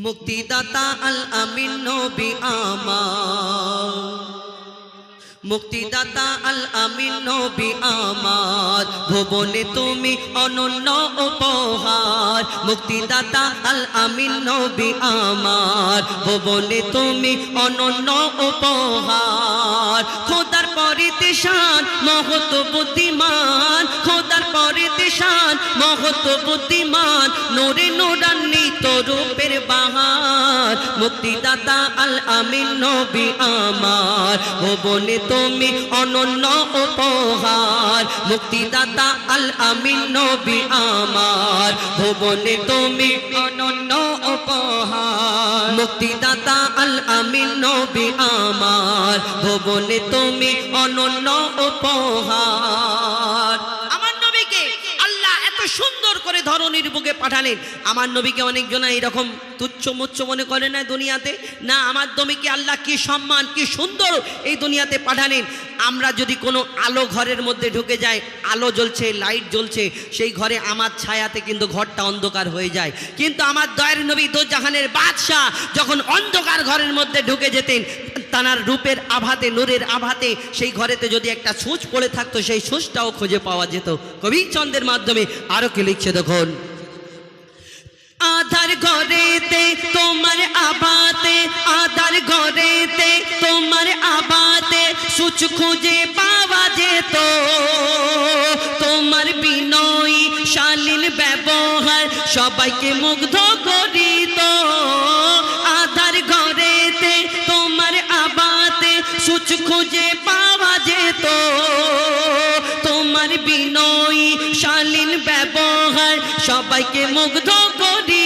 মুক্তিদাতা আল আমিন নবী আমার। মুক্তিদাতা আল আমিন নবী আমার। ভুবনে তুমি অনন্য উপহার। মুক্তিদাতা আল আমিন নবী আমার। ভুবনে তুমি অনন্য উপহার। খোদার পরিতে শান মহত বুদ্ধিমান। খোদার পরিতে শান মহত বুদ্ধিমান। নোরে নোরান্বিত রূপের বাহার। মুক্তিদাতা আল আমিন নবী আমার। ভুবনে তুমি অনন্য উপহার, মুক্তিদাতা আল আমিন নবী আমার। ভুবনে তুমি অনন্য উপহার, মুক্তিদাতা আল আমিন নবী আমার। ভুবনে তুমি অনন্য উপহার আমার নবীকে আল্লাহ এত সুন্দর করে ধরনীর বুকে পাঠালেন। আমার নবীকে অনেকজন এরকম তুচ্ছ মুচ্ছ মনে করে না দুনিয়াতে। না, আমার নবীকে আল্লাহ কি সম্মান, কি সুন্দর এই দুনিয়াতে পাঠালেন। আমরা যদি কোনো আলো ঘরের মধ্যে ঢুকে যাই, আলো জ্বলছে লাইট জ্বলছে, সেই ঘরে আমার ছায়াতে কিন্তু ঘরটা অন্ধকার হয়ে যায়। কিন্তু আমার দয়ের নবী দো জাহানের বাদশাহ, যখন অন্ধকার ঘরের মধ্যে ঢুকে যেতেন, তানার রূপের আভাতে, নূরের আভাতে, সেই ঘরেতে যদি একটা সূচ পড়ে থাকতো, সেই সূচটাও খুঁজে পাওয়া যেত। কবি চন্দ্রের মাধ্যমে আরও কি লিখছে দেখুন। আধার ঘরেতে তোমার আবাতে আধার ঘরেতে তোমার সূচ খুঁজে পাওয়া যেত তোমার বিনয়ী, শালীন ব্যবহার সবাইকে মুগ্ধ করিত। আধার ঘরেতে, তোমার আবাতে সূচ খুঁজে পাওয়া যেত। তোমার বিনয়ী, শালীন ব্যবহার সবাইকে মুগ্ধ করিত।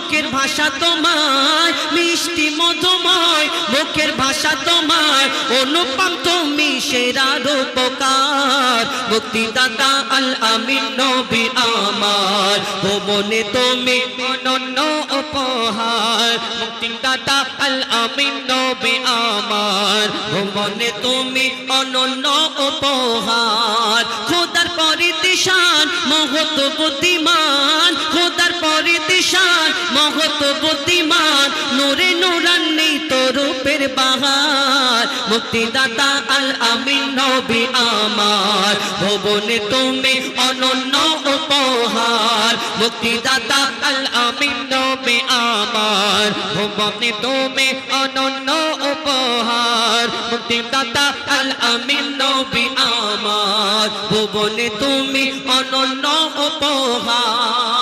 মুখের ভাষা তোমার মিষ্টি মধুময় মুখের ভাষা তোমার অনুপম তুমি সেরা রূপকার মুক্তিদাতা আল আমিন নবী আমার ভুবনে তুমি অনন্য উপহার। মুক্তিদাতা আল আমিন নবী আমার ভুবনে তুমি অনন্য উপহার। খোদার পরিতিশান মহত বুদ্ধিমান, খোদার পরিতিশান মহত বুদ্ধিমান, নূরে নূরান্বিত রূপের বাহার। মুক্তিদাতা আল আমিন, নবী আমার। ভুবনে তুমি অনন্য উপহার। মুক্তিদাতা আল আমিন, নবী আমার। ভুবনে তুমি অনন্য উপহার। মুক্তিদাতা আল আমিন, নবী আমার। ভুবনে তুমি অনন্য উপহার।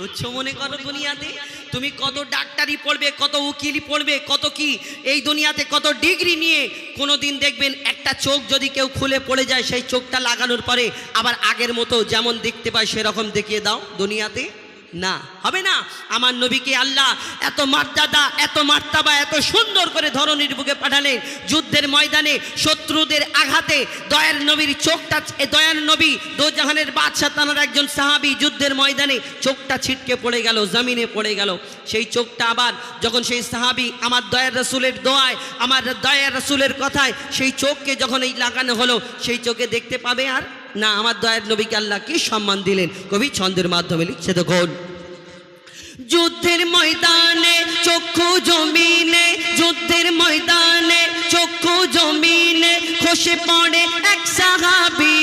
তুচ্ছ মনে করো দুনিয়াতে। তুমি কত ডাক্তারি পড়বে, কত উকিলি পড়বে, কত কি? এই দুনিয়াতে কত ডিগ্রি নিয়ে কোনো দিন দেখবেন একটা চোখ যদি কেউ খুলে পড়ে যায়, সেই চোখটা লাগানোর পরে আবার আগের মতো যেমন দেখতে পায়, সেরকম দেখিয়ে দাও দুনিয়াতে। না, হবে না। আমার নবীকে আল্লাহ এত মর্যাদা, এত মার্তাবা, এত সুন্দর করে ধরনীর বুকে পাঠালেন। যুদ্ধের ময়দানে শত্রুদের আঘাতে দয়ার নবীর চোখটা দয়ার নবী দোজাহানের বাদশাহ তানার একজন সাহাবী যুদ্ধের ময়দানে চোখটা ছিটকে পড়ে গেল, জমিনে পড়ে গেল। সেই চোখটা আবার যখন সেই সাহাবী আমার দয়ার রসুলের দোয়ায়, আমার দয়ার রসুলের কথায় সেই চোখকে যখন এই লাগানো হলো, সেই চোখে দেখতে পাবে আর না, আমার দয়ার নবীকে আল্লাহ কি সম্মান দিলেন? কবি ছন্দের মাধ্যমে লিখছে, দেখুন। যুদ্ধের ময়দানে, চক্ষু জমিনে, যুদ্ধের ময়দানে, চক্ষু জমিনে খসে পড়ে এক সাহাবি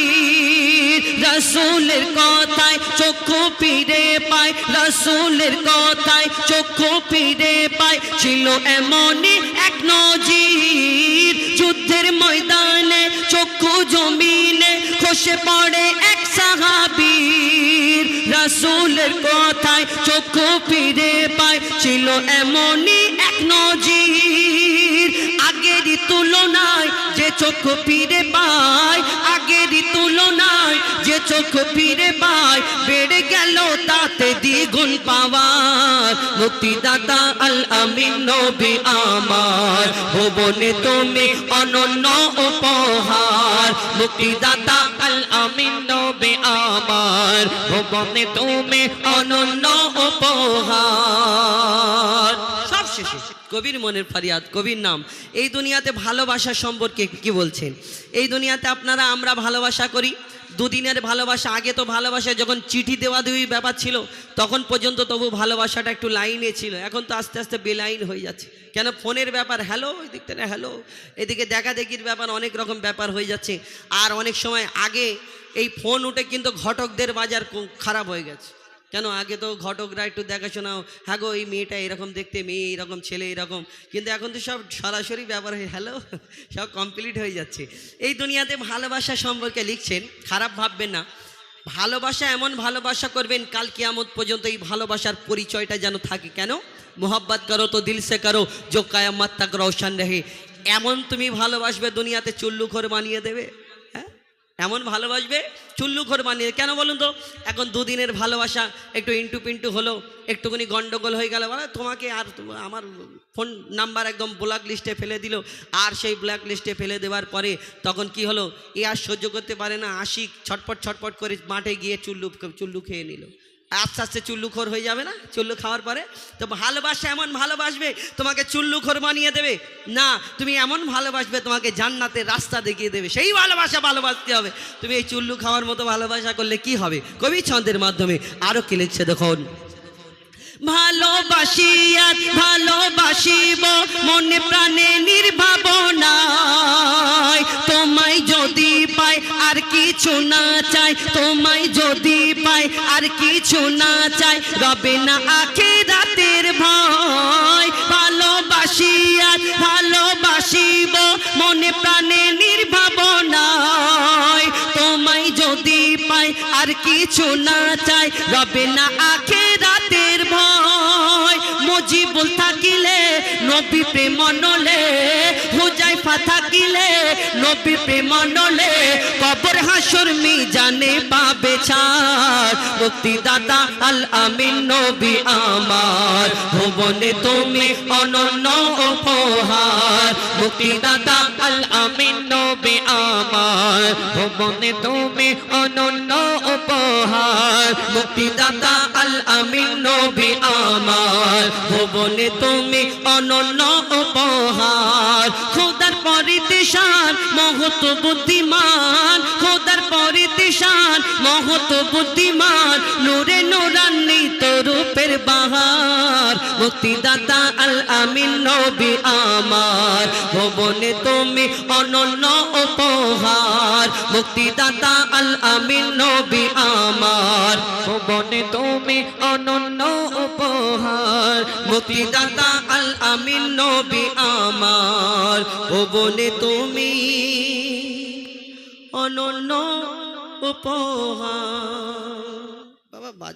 রসুলের কথায় চক্ষু ফিরে পায়, রসুলের কথায় চক্ষু ফিরে পায়, ছিল এমনই এক নজির। যুদ্ধের ময়দানে, চক্ষু জমিনে খসে পড়ে এক সাহাবীর। রাসূলের কথায়? চক্ষু ফিরে পায়। ছিল এমনই এক নজির। আগেরই তুলনায় যে চোখ ফিরে পায়, আগেরই তুলনায় যে চোখ ফিরে পায়, বেড়ে গেল তাতে দ্বিগুণ মুক্তিদাতা আল আমিন আমার। ভুবনে তুমি অনন্য উপহার। মুক্তিদাতা আল আমিন নবী আমার। ভুবনে তুমি অনন্য উপহার। শেষে কবির মনের ফারিয়াদ, কবির নাম। এই দুনিয়াতে ভালোবাসা সম্পর্কে কি বলছেন? এই দুনিয়াতে আপনারা আমরা ভালোবাসা করি। দুদিনের ভালোবাসা, আগে তো ভালোবাসা যখন চিঠি দেওয়া দেওয়ি ব্যাপার ছিল, তখন পর্যন্ত তবু ভালোবাসাটা একটু লাইনে ছিল। এখন তো আস্তে আস্তে বেলাইন হয়ে যাচ্ছে। কেন ফোনের ব্যাপার, হ্যালো, ওই দিক থেকে হ্যালো? এদিকে দেখা দেখির ব্যাপার অনেক রকম ব্যাপার হয়ে যাচ্ছে। আর অনেক সময় আগে এই ফোন উঠে কিন্তু ঘটকদের বাজার খারাপ হয়ে গেছে। কেন আগে তো ঘটকরা একটু দেখাশোনাও হ্যাঁ গো, এই মেয়েটা এরকম দেখতে, মেয়ে এরকম, ছেলে এরকম। কিন্তু এখন তো সব সরাসরি ব্যাপার হয়ে, হ্যালো, সব কমপ্লিট হয়ে যাচ্ছে। এই দুনিয়াতে ভালোবাসা সম্পর্কে লিখছেন, খারাপ ভাববেন না। ভালোবাসা এমন ভালোবাসা করবেন, কাল কিয়ামত পর্যন্ত এই ভালোবাসার পরিচয়টা যেন থাকে। কেন? মোহাব্বত করো তো, দিল সে করো, যো কায়ামাত তাক রেহে। এমন তুমি ভালোবাসবে দুনিয়াতে চুল্লু ঘর বানিয়ে দেবে। এমন ভালোবাসবে? চুল্লু ঘর বানিয়ে। কেন বলুন তো? এখন দুদিনের ভালোবাসা একটু ইন্টু পিন্টু হলো, একটুখানি গন্ডগোল হয়ে গেল। বলে তোমাকে আর আমার ফোন নাম্বার একদম ব্ল্যাক লিস্টে ফেলে দিল। আর সেই ব্ল্যাক লিস্টে ফেলে দেওয়ার পরে তখন কি হলো? এ আর সহ্য করতে পারে না। আশিক ছটপট ছটপট করে মাঠে গিয়ে চুল্লু চুল্লু খেয়ে নিল। আস্তে আস্তে চুল্লুখোর হয়ে যাবে না? চুল্লু খাওয়ার পরে? তো ভালোবাসা এমন ভালোবাসবে, তোমাকে চুল্লুখোর বানিয়ে দেবে। না, তুমি এমন ভালোবাসবে, তোমাকে জান্নাতের রাস্তা দেখিয়ে দেবে। সেই ভালোবাসা ভালোবাসতে হবে। তুমি এই চুল্লু খাওয়ার মতো ভালোবাসা করলে কি হবে? কবি ছন্দের মাধ্যমে আরও কি লিখছে দেখুন? ভালোবাসিয়া, ভালোবাসিব, মনে প্রাণে নির্ভাবনায় তোমায় যদি পাই, আর কিছু না চাই। তোমায় যদি কিছু না চাই, রবে না আখে রাতের ভয়। ভালোবাসি আর ভালোবাসিব, মনে প্রাণে নির্ভাবনায়। তোমায় যদি পাই আর কিছু না চাই, রবে না আখে রাতের ভয়। মজিবুল থাকিলে নবী প্রেম নলে হুজাইফা থাকিলে, নবী প্রেম নলে কবর হাসর মি জানে পাবে ছাড়। মুক্তিদাতা আল আমিন, নবী আমার, ভুবনে তুমি অনন্য উপহার। মুক্তিদাতা আল আমিন, নবী আমার, ভুবনে তুমি অনন্য উপহার। মুক্তিদাতা আল আমিন, নবী আমার, ভুবনে তুমি অনন্য উপহার। খোদার পরিতেশান মহত বুদ্ধিমান। খোদার পরিতেশান মহত বুদ্ধিমান। নূরে নূরান্বিত রূপের বাহার, মুক্তিদাতা আল আমিন নবী আমার। ভবনে তুমি অনন্য উপহার, মুক্তিদাতা আল আমিন নবী আমার। ভুবনে তুমি অনন্য উপহার, মুক্তিদাতা আল আমিন নবী আমার। ভবনে তুমি অনন্য উপহার।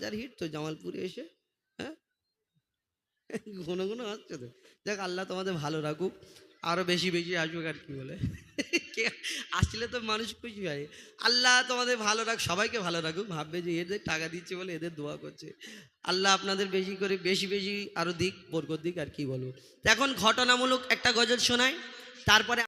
বাজার হিট তো জামালপুরে এসে হ্যাঁ? ঘন ঘন আসছে তো। দেখ আল্লাহ তোমাদের ভালো রাখুক। আরও বেশি বেশি আসুক আর কি বলে। আসলে তো মানুষ খুশি হয়। আল্লাহ তোমাদের ভালো রাখ সবাইকে ভালো রাখুক। ভাববে যে এদের টাকা দিচ্ছে বলে এদের দোয়া করছে। আল্লাহ আপনাদের বেশি করে, বেশি বেশি আরও দিক, বরকত দিক আর কি বলব। এখন ঘটনামূলক একটা গজল শোনায় তারপরে